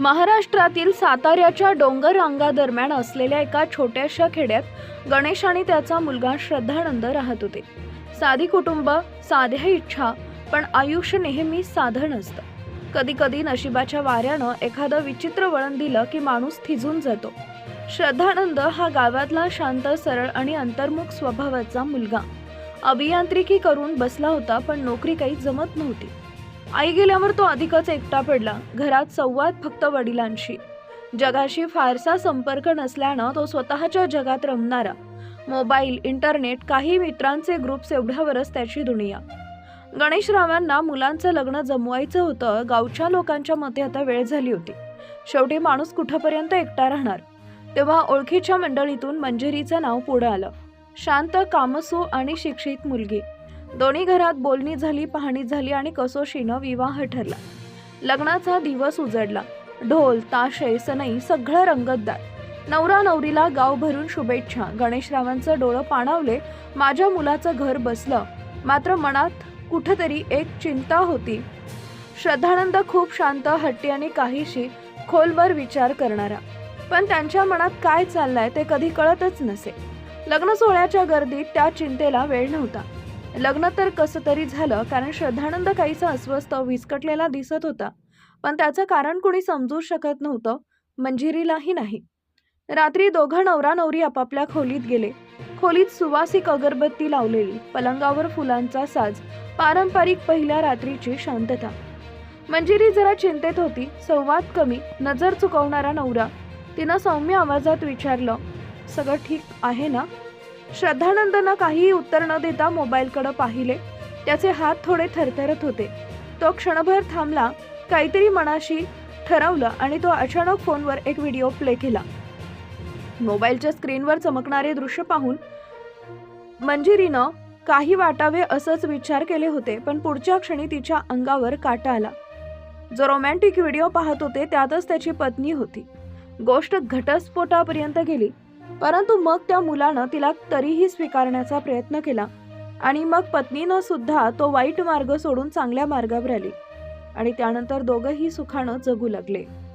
महाराष्ट्रातील साताऱ्याच्या डोंगर रांगादरम्यान असलेल्या एका छोट्याशा खेड्यात गणेश आणि त्याचा मुलगा श्रद्धानंद राहत होते. साधी कुटुंब साध्या इच्छा पण आयुष्य नेहमी साधं नसतं कधी कधी नशिबाच्या वाऱ्यानं एखादं विचित्र वळण दिलं की माणूस थिजून जातो. श्रद्धानंद हा गावातला शांत सरळ आणि अंतर्मुख स्वभावाचा मुलगा. अभियांत्रिकी करून बसला होता पण नोकरी काही जमत नव्हती. आई गेल्यावर तो अधिकच एकटा पडला. घरात संवाद फक्त वडिलांशी. जगाशी फारसा संपर्क नसल्यानं तो स्वतःच्या जगात रमणारा. मोबाईल इंटरनेट काही मित्रांचे ग्रुप्स एवढ्यावरच त्याची दुनिया. गणेशरावांना मुलांचं लग्न जमवायचं होतं गावच्या लोकांच्या मते आता वेळ झाली होती. शेवटी माणूस कुठंपर्यंत एकटा राहणार? तेव्हा ओळखीच्या मंडळीतून मंजिरीचं नाव पुढं आलं. शांत कामसू आणि शिक्षित मुलगी. दोन्ही घरात बोलणी झाली पाहणी झाली आणि कसोशीनं विवाह ठरला. लग्नाचा दिवस उजडला. ढोल ताशे सनई सगळं रंगतदार. नवरा नवरीला गाव भरून शुभेच्छा. गणेशरावांचं डोळं पाणावले. माझ्या मुलाचं घर बसलं. मात्र मनात कुठंतरी एक चिंता होती. श्रद्धानंद खूप शांत हट्टी आणि काहीशी खोलवर विचार करणारा. पण त्यांच्या मनात काय चाललंय ते कधी कळतच नसे. लग्न सोहळ्याच्या गर्दीत त्या चिंतेला वेळ नव्हता. लग्न तर कसं तरी झालं कारण श्रद्धानंद काहीसा अस्वस्थ विस्कटलेला दिसत होता. पण त्याचं कारण कोणी समजू शकत नव्हतं. मंजिरीलाही नाही. रात्री दोघं नवरा नवरी आपापल्या खोलीत गेले. खोलीत सुवासिक अगरबत्ती लावलेली पलंगावर फुलांचा साज पारंपरिक पहिल्या रात्रीची शांतता. मंजिरी जरा चिंतेत होती. संवाद कमी नजर चुकवणारा नवरा. तिनं सौम्य आवाजात विचारलं सगळं ठीक आहे ना? श्रद्धानंदनं काहीही उत्तर न देता मोबाईलकडे पाहिले. त्याचे हात थोडे थरथरत होते. तो क्षणभर थांबला काहीतरी मनाशी ठरवलं आणि तो अचानक फोनवर एक व्हिडिओ प्ले केला. मोबाईलच्या स्क्रीनवर चमकणारे दृश्य पाहून मंजिरीनं काही वाटावे असंच विचार केले होते पण पुढच्या क्षणी तिच्या अंगावर काटा आला. जो रोमॅन्टिक व्हिडिओ पाहत होते त्यातच त्याची पत्नी होती. गोष्ट घटस्फोटापर्यंत गेली. परंतु मग त्या मुलानं तिला तरीही स्वीकारण्याचा प्रयत्न केला. आणि मग पत्नीनं सुद्धा तो वाईट मार्ग सोडून चांगल्या मार्गावर आली. आणि त्यानंतर दोघंही सुखानं जगू लागले.